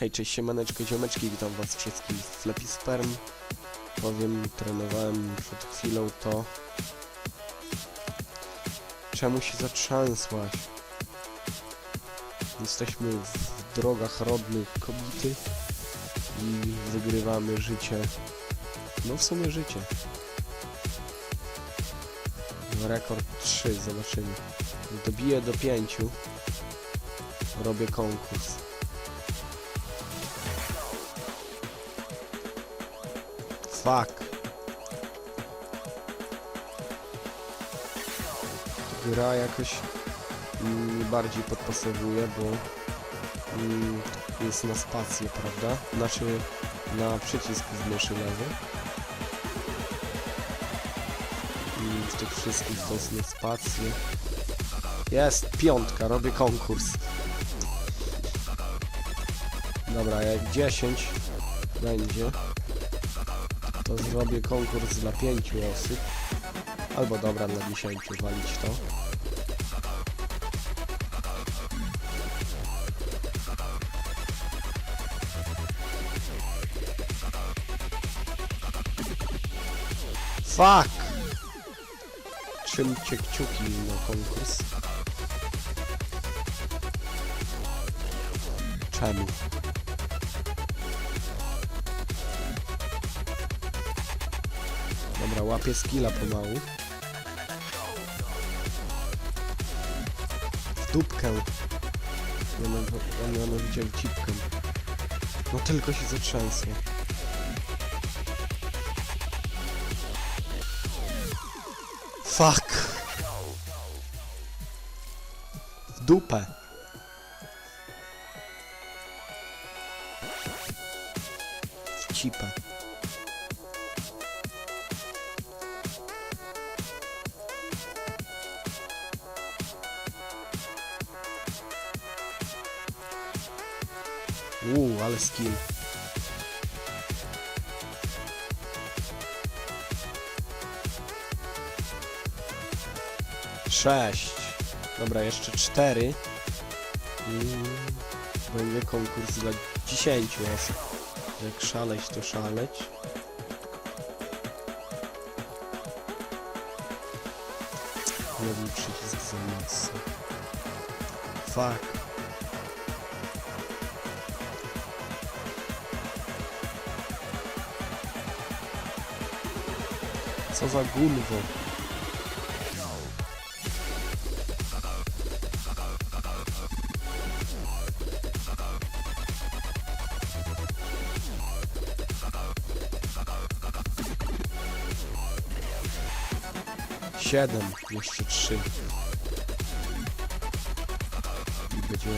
Hej, cześć, siemaneczko, ziomeczki, witam was wszystkich w Flappy Sperm. Powiem, trenowałem przed chwilą to... Czemu się zatrzęsłaś? Jesteśmy w drogach rodnych kobiety i wygrywamy życie. No w sumie życie. Rekord 3, zobaczymy. Dobiję do 5. Robię konkurs. Fuck. Gra jakoś mi bardziej podpasowuje, bo mm, jest na spację, prawda? Znaczy na przycisk w myszy lewy. I w tych wszystkich to jest na spację. Jest, piątka, robię konkurs. Dobra, jak 10 będzie, to zrobię konkurs dla 5 osób. Albo dobra, dla 10 walić to. Fuck! Trzymcie kciuki na konkurs. Czemu? Dobra, łapię skilla pomału. Dupkę. Ja mianowicie cipkę. No tylko się zatrzęsło. Fuck. W dupę. W. Uuu, ale skill. Sześć. Dobra, jeszcze cztery. I będzie konkurs dla dziesięciu osób. Jak szaleć, to szaleć. Lewy przycisk za mocno. Fuck. Co za gunwo. Siedem, jeszcze trzy. I będzie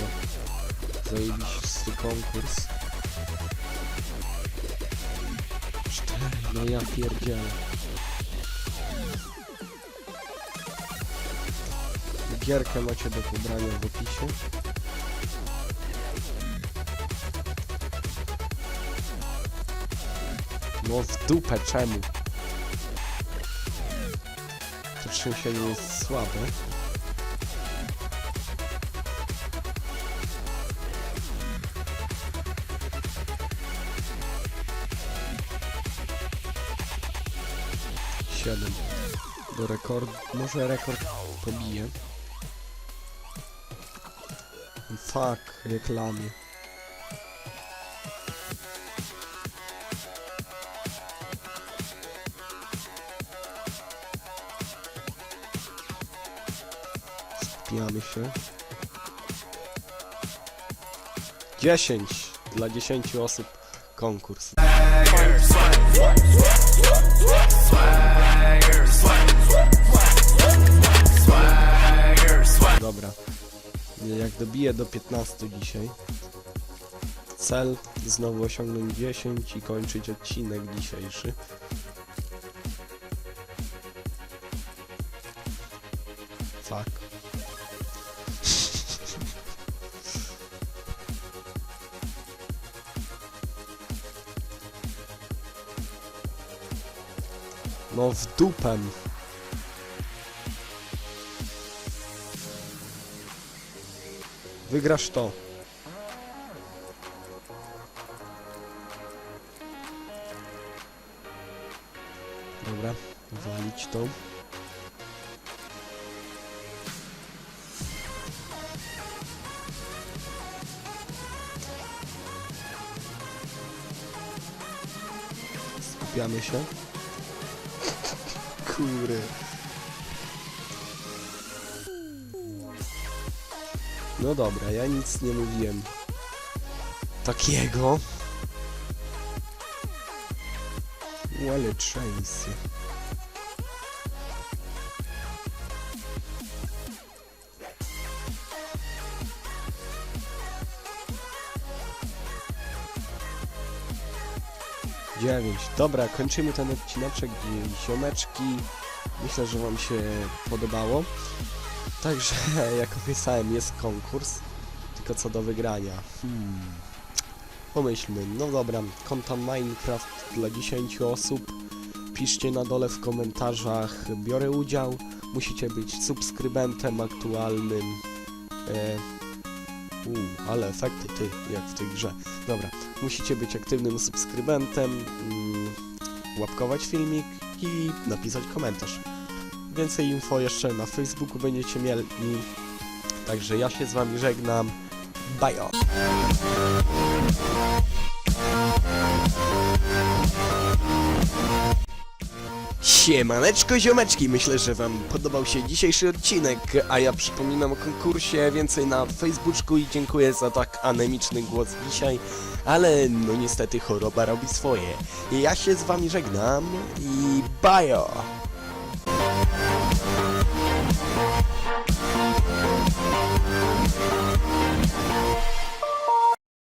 zajebisty konkurs. Cztery, no ja pierdzielę. Gierkę macie do pobrania w opisie. No w dupę, czemu? To trzęsienie jest słabe. Siedem. Do rekordu. Może rekord pobiję. Fuck, reklamy. Skupiamy się. 10 dla 10 osób konkurs. Dobra. Jak dobiję do 15 dzisiaj. Cel znowu osiągnąć 10 i kończyć odcinek dzisiejszy. Fuck. No w dupem. Wygrasz to. Dobra, walić to. Skupiamy się. Kury. No dobra, ja nic nie mówiłem. Takiego. Ale trzęsie. Dziewięć. Dobra, kończymy ten odcineczek. Ziomeczki. Myślę, że Wam się podobało. Także, jak opisałem, jest konkurs. Tylko co do wygrania. Hmm. Pomyślmy. No dobra, konta Minecraft dla 10 osób. Piszcie na dole w komentarzach. Biorę udział. Musicie być subskrybentem aktualnym. E, ale efekty ty, jak w tej grze. Dobra, musicie być aktywnym subskrybentem, mm, łapkować filmik i napisać komentarz. Więcej info jeszcze na Facebooku będziecie mieli. Także ja się z wami żegnam. Bye! Siemaneczko ziomeczki, myślę, że wam podobał się dzisiejszy odcinek, a ja przypominam o konkursie, więcej na Facebooku i dziękuję za tak anemiczny głos dzisiaj, ale no niestety choroba robi swoje. Ja się z wami żegnam i bajo!